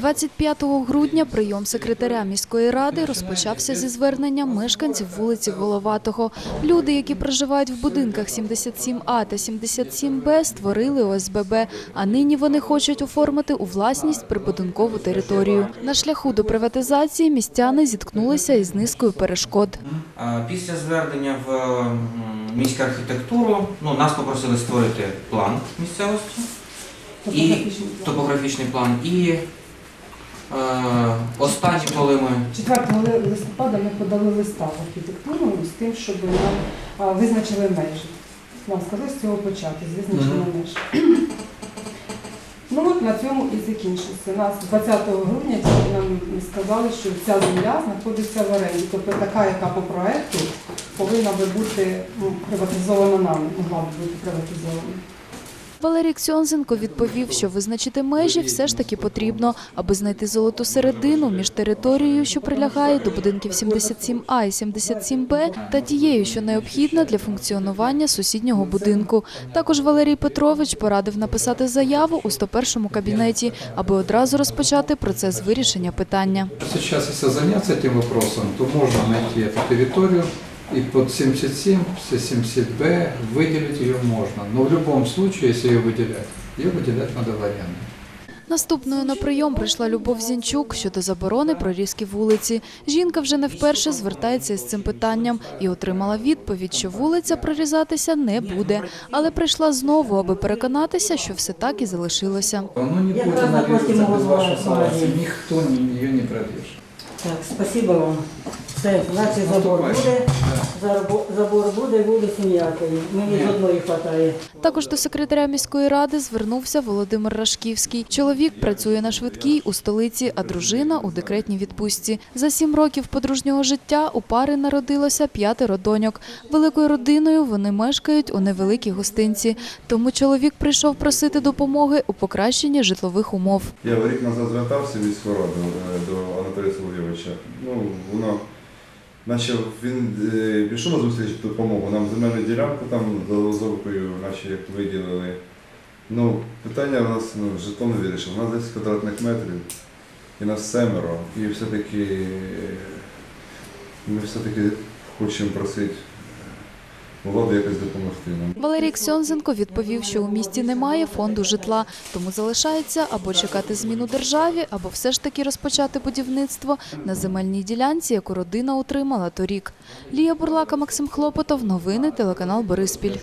25 грудня прийом секретаря міської ради розпочався зі звернення мешканців вулиці Головатого. Люди, які проживають в будинках 77А та 77Б, створили ОСББ, а нині вони хочуть оформити у власність прибудинкову територію. На шляху до приватизації містяни зіткнулися із низкою перешкод. Після звернення в міську архітектуру ну, нас попросили створити план місцевості, і топографічний план. І останні, коли ми 4 листопада ми подали листа в архітектуру з тим, щоб нам визначили межі. Нам сказали з цього почати, з визначення меж. Ну от на цьому і закінчився. Нас 20 грудня нам сказали, що ця земля знаходиться в оренді. Тобто така, яка по проекту повинна би бути ну, приватизована нами, могла б бути приватизована. Валерій Ксьонзенко відповів, що визначити межі все ж таки потрібно, аби знайти золоту середину між територією, що прилягає до будинків 77А і 77Б, та тією, що необхідна для функціонування сусіднього будинку. Також Валерій Петрович порадив написати заяву у 101-му кабінеті, аби одразу розпочати процес вирішення питання. Сейчас, если заняться этим вопросом, то можно найти эту территорию и под 77, все 70Б выделить ее можно. Но в любом случае, если ее выделять, ее выделять надо в аренду. Наступною на прийом прийшла Любов Зінчук щодо заборони прорізки вулиці. Жінка вже не вперше звертається із цим питанням і отримала відповідь, що вулиця прорізатися не буде. Але прийшла знову, аби переконатися, що все так і залишилося. Оно не Я будет как раз нарезаться напротив без могла вашего согласия. говорить. Никто не- ее не прорежет. Так, спасибо вам. Все, значить забор буде, забор, буде, вулиці ніякої. Мені з одної хватає. Також до секретаря міської ради звернувся Володимир Рашківський. Чоловік працює на швидкій у столиці, а дружина у декретній відпустці. За сім років подружнього життя у пари народилося п'ятеро доньок. Великою родиною вони мешкають у невеликій гостинці. Тому чоловік прийшов просити допомоги у покращенні житлових умов. Я рік назад звертався в міську раду е, до Анатолія Соловйовича. Ну, воно, наче він е, пішов на зустріч допомогу. Нам земельну ділянку там за Лозовкою, наче як виділили. Ну, питання у нас ну, житло не вирішив. У нас 10 квадратних метрів і нас семеро. І все-таки е, ми все-таки хочемо просити владу якось допомогти нам. Валерій Ксьонзенко відповів, що у місті немає фонду житла, тому залишається або чекати зміну державі, або все ж таки розпочати будівництво на земельній ділянці, яку родина отримала торік. Лія Бурлака, Максим Хлопотов. Новини телеканал Бориспіль.